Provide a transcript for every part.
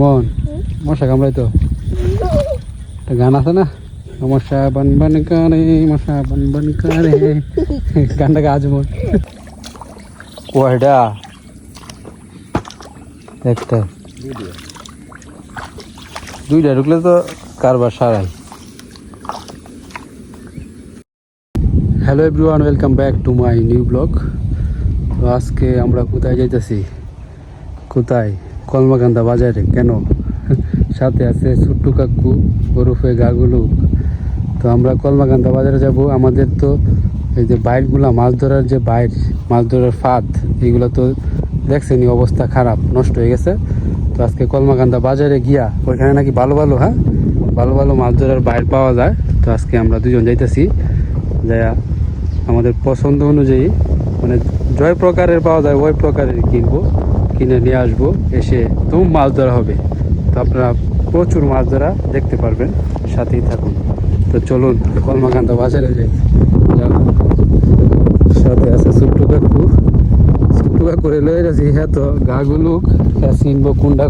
মন মশা কামড়াই তো। একটা গান আছে না? মশা বান বান কানে মশা বান বান কারে। গানটা গাছ মন। কয়টা? একটা। দুইটা ঢুকলে তো কারবার সারাই hello everyone welcome back to my new blog তো আজকে আমরা কোথায় যাইতেছি? কোথায়? কলমাকান্দা বাজারে কেন? সাথে আছে ছোট্টু কাকু ওরফে গাগুলু তো আমরা কলমাকান্দা বাজারে যাব। আমাদের তো এই যে বাইরগুলা, মাছ ধরার যে বাইর, মাছ ধরার ফাঁদ, এগুলো তো দেখছেনি অবস্থা খারাপ, নষ্ট হয়ে গেছে। তো আজকে কলমাকান্দা বাজারে গিয়া, ওইখানে নাকি ভালো ভালো হ্যাঁ? ভালো ভালো মাছ ধরার বাইর পাওয়া যায়। তো আজকে আমরা দুজন যাইতেছি। যা আমাদের পছন্দ অনুযায়ী মানে জয় প্রকারের পাওয়া যায়, ওই প্রকারের কিনবো। কিনে নিয়ে আসব এসে তুম মাছ ধরা হবে। তো আপনারা প্রচুর মাছ ধরা দেখতে পারবেন সাথেই থাকুন। তো চলুন কলমাকান্দা বাজারে যাই। সাথে আছে ছোট্টু কাকু। ছোট্টু কাকু লয়ে গেছি হ্যাঁ তো গাগুলুক হ্যাঁ চিনবো কোনটা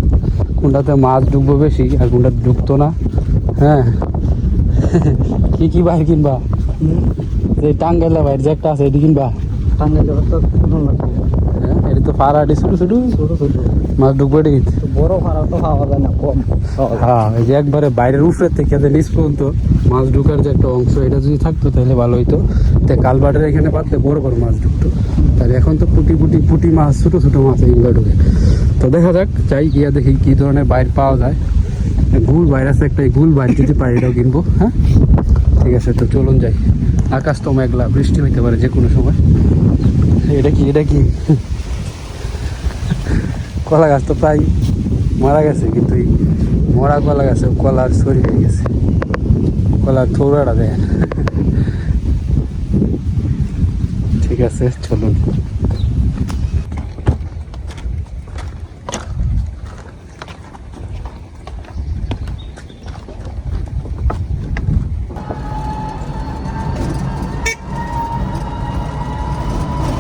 কোনটাতে মাছ ডুববো বেশি আর কোনটা ডুবতো না। হ্যাঁ কি কি বাইর কিনবা? এই টাঙ্গাইলা বাইর যে একটা আছে এটি কিনবা? টাঙ্গাইলে তো তো ফারাটি ছোট ছোট ছোট ছোট মাছ ডুববে এটি তো বড় ফারাক তো খাওয়া যায় না কম। হ্যাঁ এই যে একবারে বাইরের উপরে থেকে নিচ পর্যন্ত মাছ ঢুকার যে একটা অংশ এটা যদি থাকতো তাহলে ভালো হইতো। তো কালবাটের এখানে পাতলে বড় বড় মাছ ঢুকতো। তাহলে এখন তো পুটি পুটি পুটি মাছ ছোট ছোট মাছ এইগুলো ঢুকে। তো দেখা যাক যাই গিয়া দেখি কি ধরনের বাইর পাওয়া যায়। গুল বাইর আছে একটা এই গুল বাইর যদি পাই এটাও কিনবো হ্যাঁ? ঠিক আছে তো চলুন যাই। আকাশ তো মেঘলা বৃষ্টি হইতে পারে যে কোনো সময়। এটা কি এটা কি? কলা গাছ তো প্রায় মারা গেছে, কিন্তু এই মরা কলা গাছে কলার সরি হয়ে গেছে। কলার থৌড়াটা দেয় ঠিক আছে, চলুন।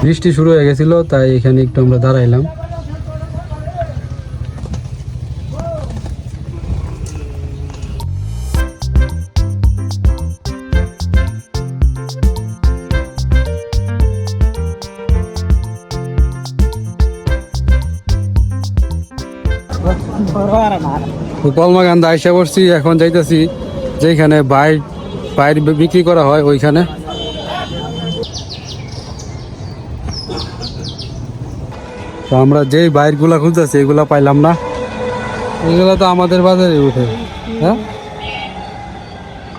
বৃষ্টি শুরু হয়ে গেছিল, তাই এখানে একটু আমরা দাঁড়াইলাম। কলমাকান্দা আইসা পড়ছি এখন যাইতেছি যেখানে বাইর বাইর বিক্রি করা হয় ওইখানে। তো আমরা যেই বাইরগুলা খুঁজতেছি, এগুলা পাইলাম না। এগুলা তো আমাদের বাজারে উঠে হ্যাঁ?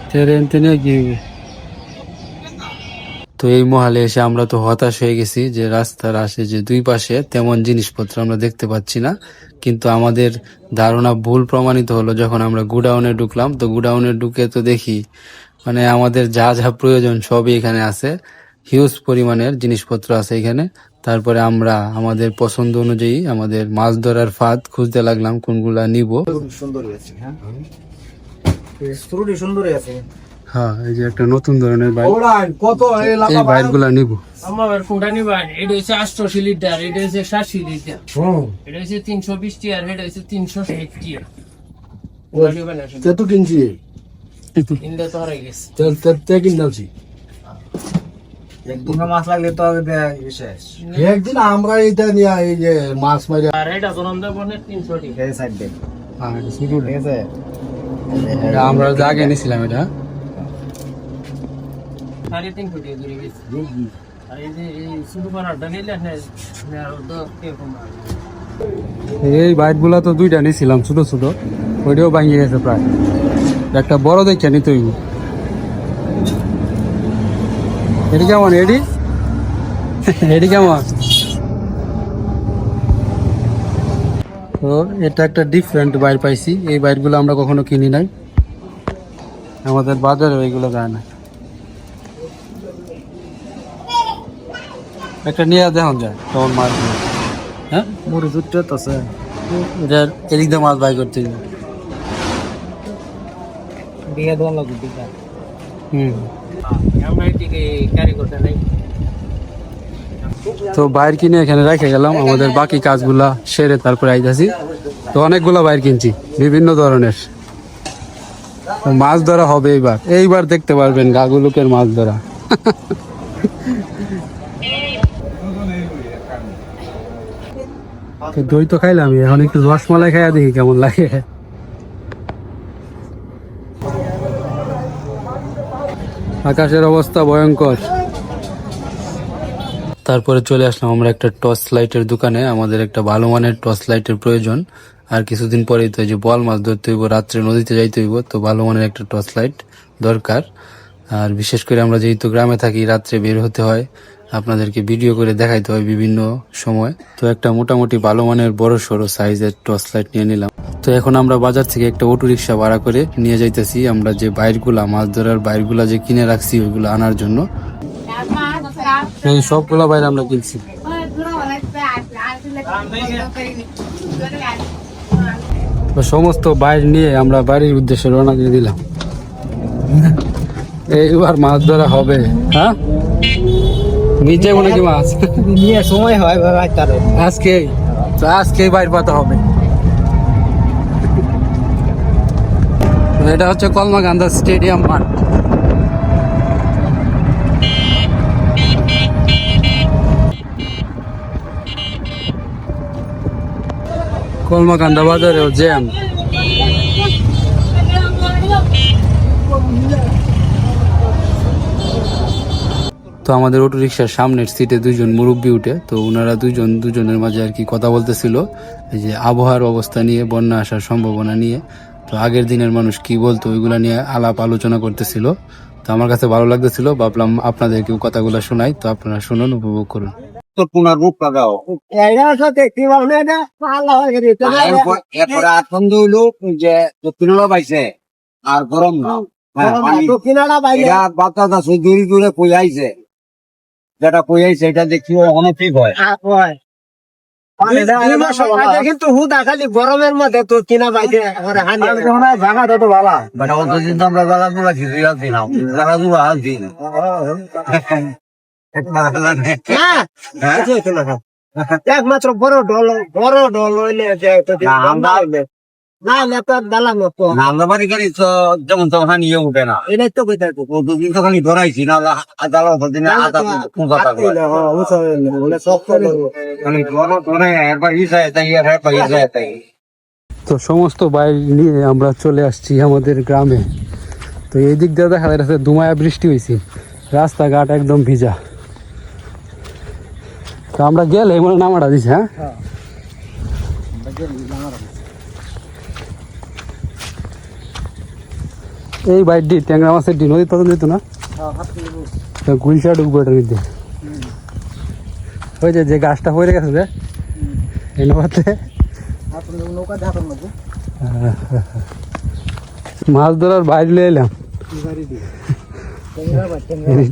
ট্রেন টেনে কি তো এই মহালে এসে আমরা তো হতাশ হয়ে গেছি যে রাস্তার আসে যে দুই পাশে তেমন জিনিসপত্র আমরা দেখতে পাচ্ছি না। কিন্তু আমাদের ধারণা ভুল প্রমাণিত হলো যখন আমরা গুডাউনে ঢুকলাম। তো গুডাউনে ঢুকে তো দেখি মানে আমাদের যা যা প্রয়োজন সবই এখানে আছে। হিউজ পরিমাণের জিনিসপত্র আছে এখানে। তারপরে আমরা আমাদের পছন্দ অনুযায়ী আমাদের মাছ ধরার ফাঁদ খুঁজতে লাগলাম কোনগুলা নিব। সুন্দর হয়েছে হ্যাঁ। আছে। হ্যাঁ এই যে একটা নতুন ধরনের বাইক কত এই বাইকগুলা নিব। আমার কোনটা নিবেন এটা হচ্ছে আটশোশি লিটার এটা হচ্ছে লিটার এটা হচ্ছে তিনশো বিশ টিয়ার এটা হচ্ছে তিনশো ষাট টিয়ার কিনছি। তো হারাই গেছে। তে কিনছি একদিন মাছ লাগলে তো বিশেষ একদিন আমরা এটা নিয়ে এই যে মাছ মারি আর এটা তিনশো সাইড হ্যাঁ এটা ঠিক আছে আমরা যা আগে নিছিলাম এটা। সাড়ে তিনশো টি ধরে গেছে আর এই যে এই শুধু পানারটা নিলে না আরও তো এরকম এই বাইকগুলা তো দুইটা নিছিলাম ছোট ছোট। ওইটাও ভাঙিয়ে গেছে প্রায়। একটা বড় দেখে নিতে হইব। এটি কেমন এডি এডি কেমন? তো এটা একটা ডিফারেন্ট বাইর পাইছি। এই বাইরগুলো আমরা কখনো কিনি নাই। আমাদের বাজারে এইগুলো যায় না। একটা নিয়ে দেখুন যায় তখন মাছ হ্যাঁ? মোর জুটতে তো আছে। এটার এদিক দিয়ে মাছ বাই করতে দোয়া লাগবে হুম। নাই তো বাইর কিনে এখানে রেখে গেলাম আমাদের বাকি কাজগুলা সেরে তারপরে আইতাছি। তো অনেকগুলো বাইর কিনছি বিভিন্ন ধরনের। মাছ ধরা হবে এইবার এইবার দেখতে পারবেন গাগুলুকের মাছ ধরা। দই তো খাইলাম এখন একটু রসমালাই খাইয়া দেখি কেমন লাগে। আকাশের অবস্থা ভয়ঙ্কর। তারপরে চলে আসলাম আমরা একটা টর্চ লাইটের দোকানে, আমাদের একটা ভালো মানের টর্চ লাইটের প্রয়োজন। আর কিছুদিন পরেই তো যে বল মাছ ধরতে হইব, রাত্রে নদীতে যাইতে হইব, তো ভালো মানের একটা টর্চ লাইট দরকার। আর বিশেষ করে আমরা যেহেতু গ্রামে থাকি, রাত্রে বের হতে হয়। আপনাদেরকে ভিডিও করে দেখাইতে হয় বিভিন্ন সময়। তো একটা মোটামুটি ভালো মানের, বড় সড়ো সাইজের টর্চ লাইট নিয়ে নিলাম। তো এখন আমরা বাজার থেকে একটা অটো রিক্সা ভাড়া করে নিয়ে যাইতেছি। আমরা যে বাইরগুলা, মাছ ধরার বাইরগুলা যে কিনে রাখছি, ওইগুলো আনার জন্য। এই সবগুলো বাইরে আমরা কিনছি। সমস্ত বাইর নিয়ে আমরা বাড়ির উদ্দেশ্যে রওনা দিয়ে দিলাম। এইবার মাছ ধরা হবে হ্যাঁ? নিচে মনে কি মাছ? নিয়ে সময় হয় ভাই তার আজকে তো আজকে বাইর পাতা হবে। এটা হচ্ছে কলমাকান্দা স্টেডিয়াম মাঠ। কলমাকান্দা বাজারেও জ্যাম। তো আমাদের অটো রিক্সার সামনের সিটে দুইজন মুরব্বী উঠে তো ওনারা দুজন দুজনের মাঝে আর কি কথা বলতেছিল এই যে আবহাওয়ার অবস্থা নিয়ে বন্যা আসার সম্ভাবনা নিয়ে তো আগের দিনের মানুষ কি বলতো ওইগুলা নিয়ে আলাপ আলোচনা করতেছিল। তো আমার কাছে ভালো লাগতেছিল ভাবলাম আপনাদেরকেও কথাগুলো শোনাই তো আপনারা শুনুন উপভোগ করুন। তো পুনার এরপর- হইল যে দক্ষিণলা পাইছে আর গরম না। হ্যাঁ, পানি- বাইরে বাতাস আছে দূরে দূরে কইয়াইছে যেটা কইয়াইছে এটা দেখি অনেক ঠিক হয়। কিন্তু হুদা খালি গরমের মধ্যে তো কিনা জায়গাটা তো অতদিন তো আমরা কিছু না। হইতো না। একমাত্র বড় ডল বড় ডল হইলে না, না তো দালাম তো। আমরা বাড়ি গাড়ি তো যেমন ইয়ে উঠে না। এটাই তো কইতে ও দুদিন তো খালি ধরাইছি না আদালত দিনে আদা পুঁজা থাকবে মানে ধরো ধরে একবার ইসা তাই একবার ইসা তাই। তো সমস্ত বাইর নিয়ে আমরা চলে আসছি আমাদের গ্রামে। তো এই দিক দিয়ে দেখা যাচ্ছে দুমায়া বৃষ্টি হয়েছে রাস্তাঘাট একদম ভিজা। তো আমরা গেলে মনে নামাটা দিছি হ্যাঁ? এই বাইট বাইরটি ট্যাংরা মাছের ডি নদীর তখন দিত না? গুলশা ঢুকবো এটার মধ্যে। ওই যে যে গাছটা হয়ে গেছে যে এই নৌকাতে। মাছ ধরার বাইরে এলাম।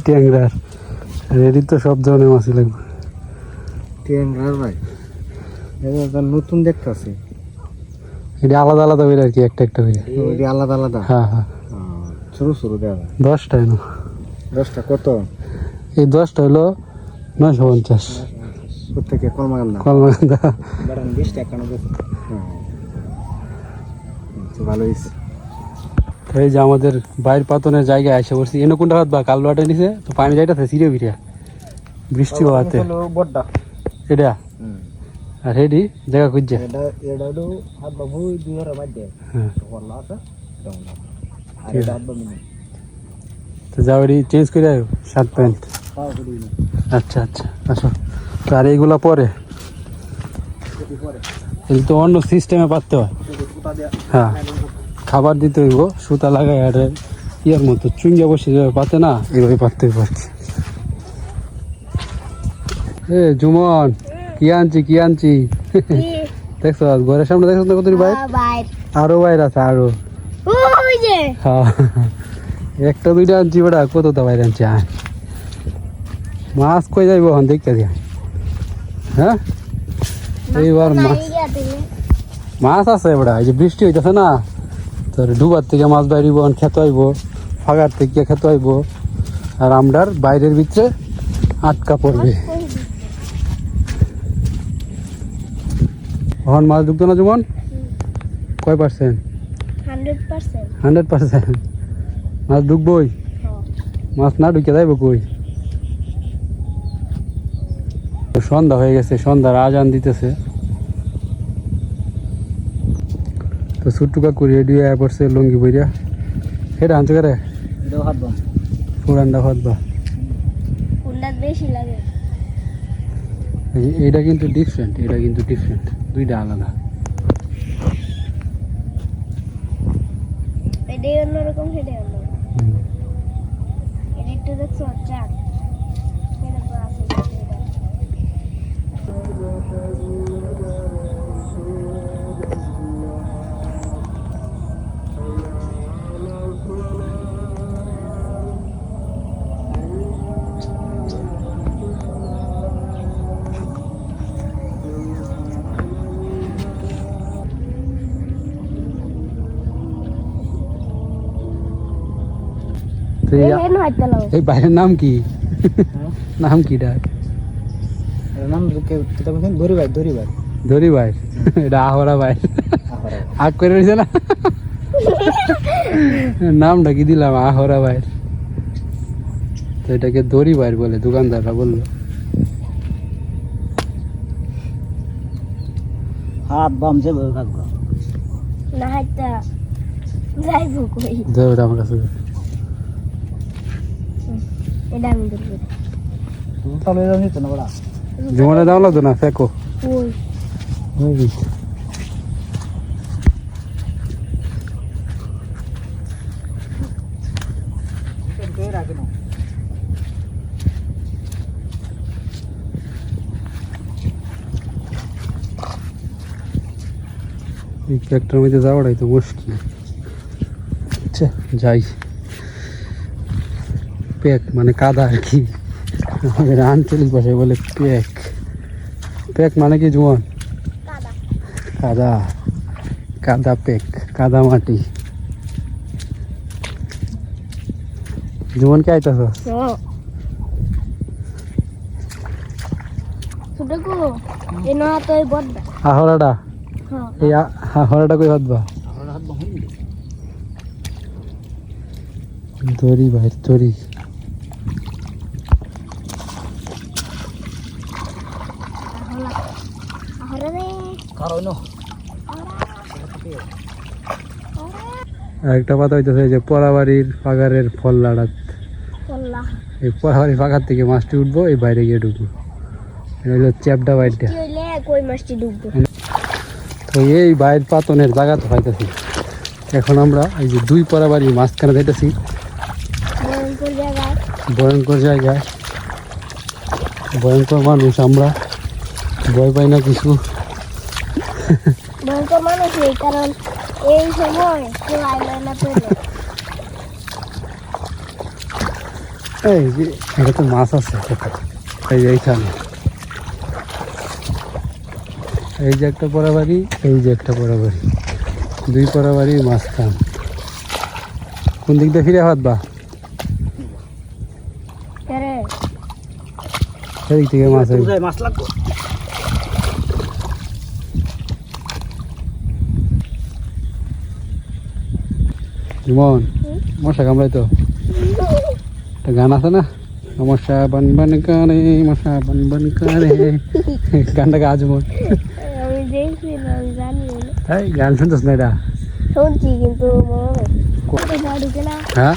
ট্যাংরার। রেডি তো সব ধরনের মাছই লাগবে। ট্যাংরার ভাই নতুন দেখতাছি। এটা আলাদা আলাদা করে আর কি একটা একটা ওইটা আলাদা আলাদা। হ্যাঁ হ্যাঁ। ছোট ছোট দেওয়া দশটা এনো দশটা কত? এই দশটা হলো নয়শো পঞ্চাশ। প্রত্যেকে কলমাগান্দা কলমাকান্দা বাটান বিশ টাকা ভালো হয়েছে এই যে আমাদের বাইর পাতনের জায়গায় এসে পড়ছি। এনে কোনটা হাত বা? কালো আটে নিছে? তো পানি যাইতেছে সিঁড়ে ফিরে। বৃষ্টি হওয়াতে বড্ডা। এটা? আর রেডি জায়গা খুঁজছে? এটা এটা হাত বাবু দুই হ্যাঁ। তো যাও চেঞ্জ করে আয়ো শার্ট প্যান্ট আচ্ছা আচ্ছা আসো। তো আর এইগুলা পরে? তো অন্য সিস্টেমে পাততে হয়। হ্যাঁ খাবার দিতে হইব সুতা লাগাই আর ইয়ার মতো চুঙ্গা বসে যেভাবে পাতে না এইভাবে পাততে পারছি এ জুমন কি আনছি কি আনছি? দেখছ ঘরের সামনে দেখছ না কত বাইর আরও বাইর আছে আরও। হ্যাঁ। একটা দুইটা আনছি বেটা কত তো বাইরে আনছি, আয়। মাছ কই যাইব এখন দেখতে দিয়া। হ্যাঁ? এইবার মাছ মাছ আছে বেটা এই যে বৃষ্টি হইতেছে না, তোর ডুবার থেকে মাছ বাইরিব খেতে হইব, ফাগার থেকে খেতে হইব, আর আমরার বাইরের ভিতরে আটকা পড়বে। এখন মাছ ঢুকতো না যেমন কয় পার্সেন্ট? Hundred percent. মাছ ঢুকবই মাছ না ঢুকে যাইব কই? সন্ধ্যা হয়ে গেছে সন্ধ্যার আজান দিতেছে। তো ছোট্টু কাকু রেডি হয়ে পড়ছে লুঙ্গি বইরা সেটা আনছে করে? পুরানটা ভাত বা এইটা কিন্তু ডিফারেন্ট এটা কিন্তু ডিফারেন্ট দুইটা আলাদা। এটাই অন্যরকম সেটাই অন্যরকম এডিটটা দেখছ চাক এই- বাইরের নাম কি? নাম কি ডাক? নাম কিতা বলছেন দড়ি ভাই দড়ি ভাই এটা আহরা বাইর আগ করে রয়েছে না? নামটা কি দিলাম? আহরা বাইর তো এটাকে দড়ি বাইর বলে দোকানদাররা বলল। হাত বাম যে না হাইতে যাইব কই? দে ওটা আমার কাছে। এটা আমি ধরবো তাহলে যাও নিতে না বড়া জীবনে দাও লাগতো না ফেকো। ওই। এই ট্র্যাক্টর মধ্যে যাওয়াটাই তো মুশকিল। আচ্ছা যাই। প্যাক মানে কাদা আর কি। আমাদের আঞ্চলিক ভাষায় বলে প্যাক প্যাক মানে কি জোয়ান? কাদা। কাদা কাদা পেক কাদা মাটি। জীবন কে আইতাছ ছোট কো এ না তো এই বড়টা আহরাটা হ্যাঁ। এই আ- আহরাটা কই হাতবা দড়ি ভাই দড়ি হলা আহরে রে কারণ একটা কথা হইতেছে যে পরাবাড়ির পাগারের ফল লাড়াত। এই পরাবাড়ির পাগার থেকে মাছটি উঠবো এই বাইরে গিয়ে ঢুকবো। এটা হলো চ্যাপটা বাইরটা। কি হইলে কই মাছটি ডুববো তো এই বাইর পাতনের জায়গা তো পাইতেছি। এখন আমরা এই যে দুই পরাবাড়ির মাঝখানে যাইতেছি। ভয়ঙ্কর জায়গায়। ভয়ঙ্কর মানুষ আমরা। ভয় পাই না কিছু। ভয়ঙ্কর মানুষ নেই কারণ এই সময় কেউ আইলে না পেলে। এই যে এটা তো মাছ আছে এই যে এইখানে। এই যে একটা পরাবাড়ি এই যে একটা পরাবাড়ি দুই পরাবাড়ি মাঝখান। কোন দিক দিয়ে ফিরে হাত বা? সেদিক থেকে মাছ মাছ লাগবো? জীবন মশা কামড়াই তো। একটা গান আছে না? মশা বান বান কানে মশা বান বান কানে গানটা গা জীবন আমি দেখছি না না। তাই গান শুনতেছ না এটা? শুনছি কিন্তু মনে হ্যাঁ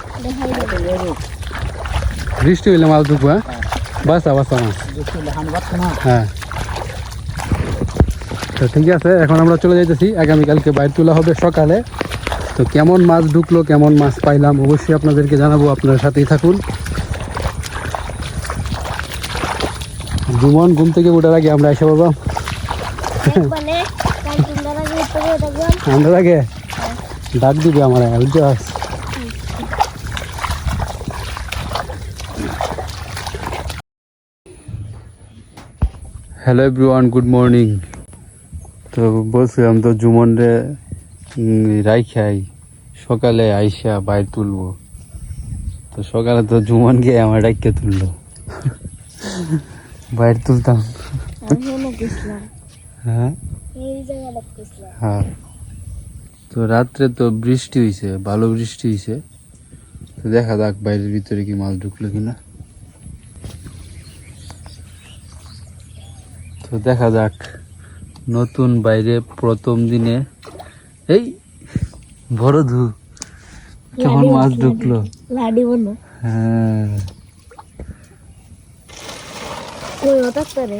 বৃষ্টি হইলে মাছ ঢুকবো হ্যাঁ? বাসা বাসা মাছ না। হ্যাঁ। তো ঠিক আছে এখন আমরা চলে যাইতেছি। আগামীকালকে বাইর তোলা হবে সকালে। তো কেমন মাছ ঢুকলো কেমন মাছ পাইলাম অবশ্যই আপনাদেরকে জানাব আপনার সাথেই থাকুন। জুমন ঘুম থেকে ওঠার আগে আমরা এসে বাবা আগে আমরা আগে? ডাক দিবে আমার হ্যালো এভরিওয়ান গুড মর্নিং তো বলছিলাম তো জুমনরে রাইখাই সকালে আইসা বাইর তুলবো। তো সকালে তো জুমন গিয়ে আমার ডাইকে তুললো। বাইর তুলতাম। হ্যাঁ? এই জায়গাটা গেছিলাম হ্যাঁ। তো রাত্রে তো বৃষ্টি হয়েছে ভালো বৃষ্টি হয়েছে তো দেখা যাক বাইরের ভিতরে কি মাছ ঢুকলো কিনা। তো দেখা যাক নতুন বাইরে প্রথম দিনে এই বড় ধু। কেমন মাছ ঢুকলো? লাডি বনো হ্যাঁ। কই হতা করে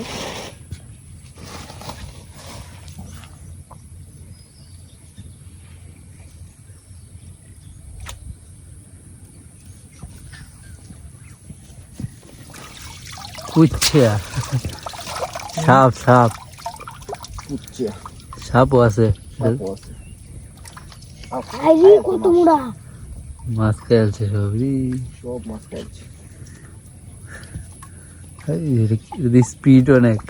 কুচ্ছা সাপ সাপ। উচ্চে সাপও আছে। আইরি কত মুড়া। মাছ খেলছে সবই। সব মাছ খাইছে স্পিড অনেক।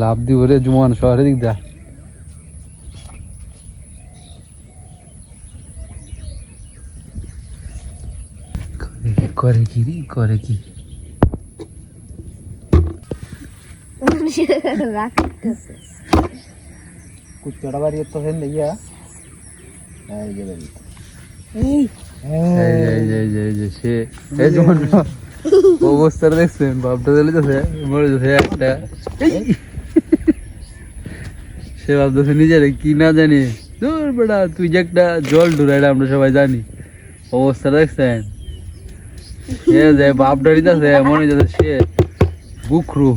লাভ দিব রে জুমান শহরের দিক দা করে কি রে করে কি? রাখতেছে কুচ্চাটা বাড়ি তো হেন ইয়া এই যে বাড়ি এই এই এই যে, সে এই জুমান অবস্থাটা দেখছেন বাপটা দিলে যাচ্ছে মরে যাচ্ছে একটা। সে ভাবতেছে নিজের কি না জানি দূর বেটা তুই যে একটা জল ঢুরা এটা আমরা সবাই জানি অবস্থা দেখছেন সে যে বাপ ডাড়িতেছে মনে যাচ্ছে সে বুকরু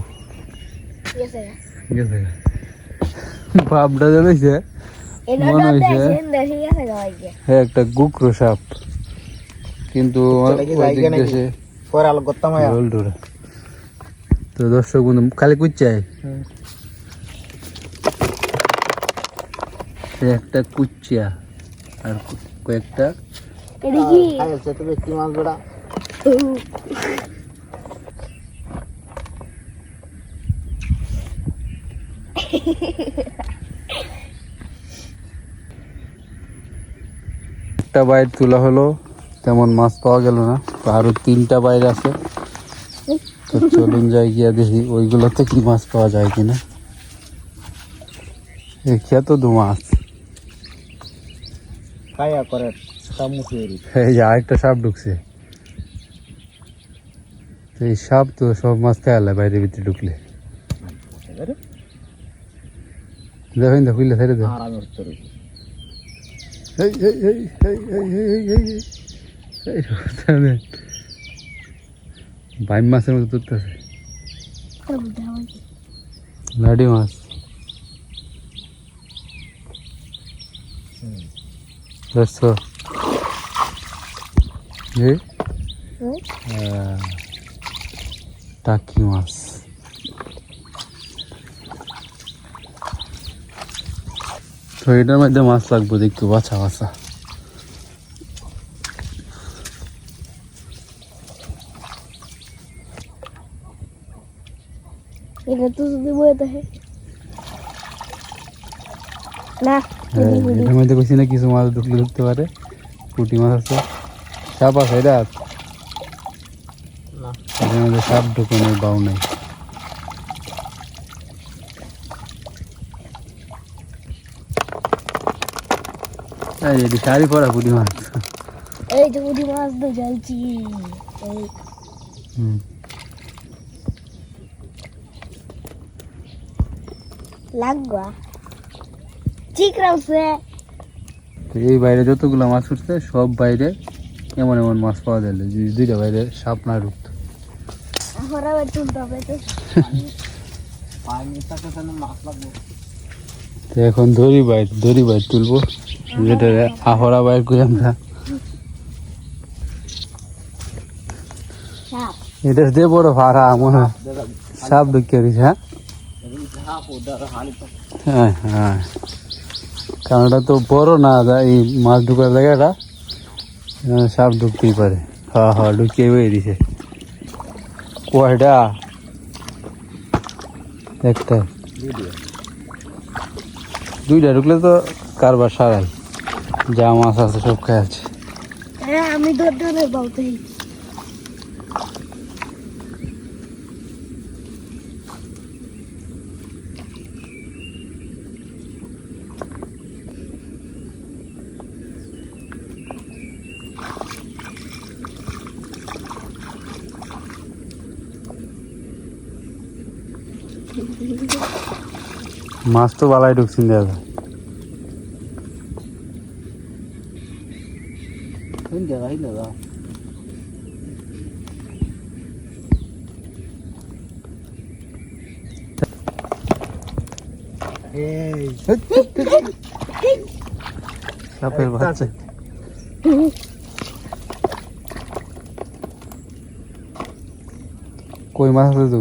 আছে গেছে বাপটা জানাইছে? মনে হইছে হ্যাঁ একটা গুকরো সাপ। কিন্তু তো দর্শক বন্ধু খালি কুচ্চাই একটা কুচ্চিয়া আর কয়েকটা মাছ একটা বাইর তোলা হলো তেমন মাছ পাওয়া গেল না। তো আরও তিনটা বাইর আছে। তো চলুন যাই গিয়া দেখি ওইগুলোতে কি মাছ পাওয়া যায় কিনা। খেত দু মাছ। খাইয়া করে এই যে আরেকটা সাপ ঢুকছে। এই সাপ তো সব মাছ খেয়ালে বাইরের ভিতরে ঢুকলে। দেখেন দেখো খুললে ছেড়ে তোর এই এই এই এই এই এই এই এই এই এই বাইম মাছের মতো তুলতেছে লাডি মাছ এই টাকি মাছ তো এটার মধ্যে মাছ লাগবে একটু বাছা বাছা এটা তো যদি বয়ে দেখে না এটার মধ্যে কইছি না কিছু মাছ ঢুকলে ঢুকতে পারে পুঁটি মাছ আছে সাপ আছে এটা এটার মধ্যে সাপ ঢুকানোর বাউ নেই এই এটি শাড়ি পরা পুঁটি মাছ। এই তো বুড়ি মাছ তো জ্বলছি। এই। হুম। লাগবা। ঠিক রাখছে এই বাইরে যতগুলো মাছ উঠছে সব বাইরে এমন এমন মাছ পাওয়া যায়। দুইটা বাইরে সাপ না ঢুকতো। এখন দড়ি বাইর দড়ি বাইর তুলবো। যেটা আহরা বাইর করে আমরা। এটা দিয়ে বড় ভাড়া, মনে সাপ ঢুকিয়ে দিছে হ্যাঁ? হ্যাঁ হ্যাঁ। কারণ এটা তো বড় না দা- এই মাছ ঢুকার জায়গাটা সাপ ঢুকতেই পারে। হ্যাঁ হ্যাঁ ঢুকিয়ে বেরিয়ে দিছে। কয়টা? একটা। দুইটা ঢুকলে তো কারবার সারাই। যা মাছ আছে সব খাই আছে। আমি মাছ তো বালাই ঢুকছেন দাদা এই সাপের বাচ্চা কই মাছ আছে তো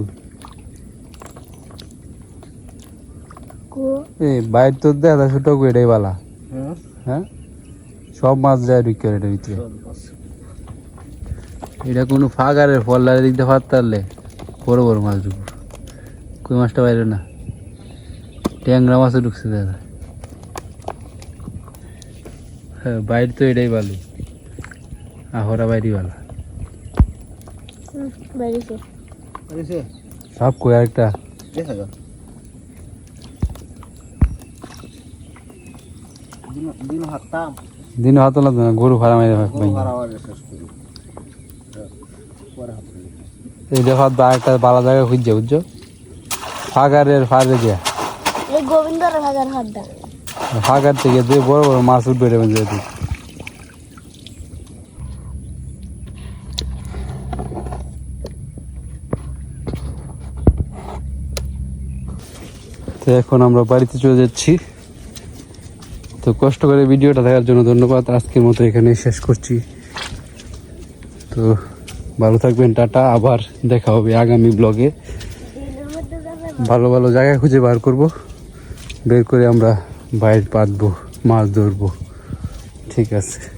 কো এই বাইর তো দেখা ছোট করে এটাই বালা। হ্যাঁ? সব মাছ যায় ঢুকে এটার ভিতরে। এটা কোনো ফাঁকারের ফল্লার দিক দিয়ে ফাঁক তারলে বড় বড় মাছ ঢুকবো। কই মাছটা বাইরে না? ট্যাংরা মাছও ঢুকছে দাদা। হ্যাঁ বাইর তো এটাই ভালো আহরা বাইরই ভালো সব কই আরেকটা? দিন হাততাম দিন হাত লাগবে না গরু ফাড়া মারি করি। এই দেখো বা একটা ভালো জায়গা খুঁজছে বুঝছ? ফাঁকারের ফাঁকে দিয়া এই গোবিন্দর হাজার হাড্ডা ফাঁকার থেকে যে বড় বড় মাছ উঠবে মধ্যে দিয়ে। তো এখন আমরা বাড়িতে চলে যাচ্ছি। তো কষ্ট করে ভিডিওটা দেখার জন্য ধন্যবাদ। আজকের মতো এখানে শেষ করছি। তো ভালো থাকবেন, টাটা। আবার দেখা হবে আগামী ব্লগে। ভালো ভালো জায়গা খুঁজে বার করব। বের করে আমরা বাইর পাতবো, মাছ ধরবো। ঠিক আছে।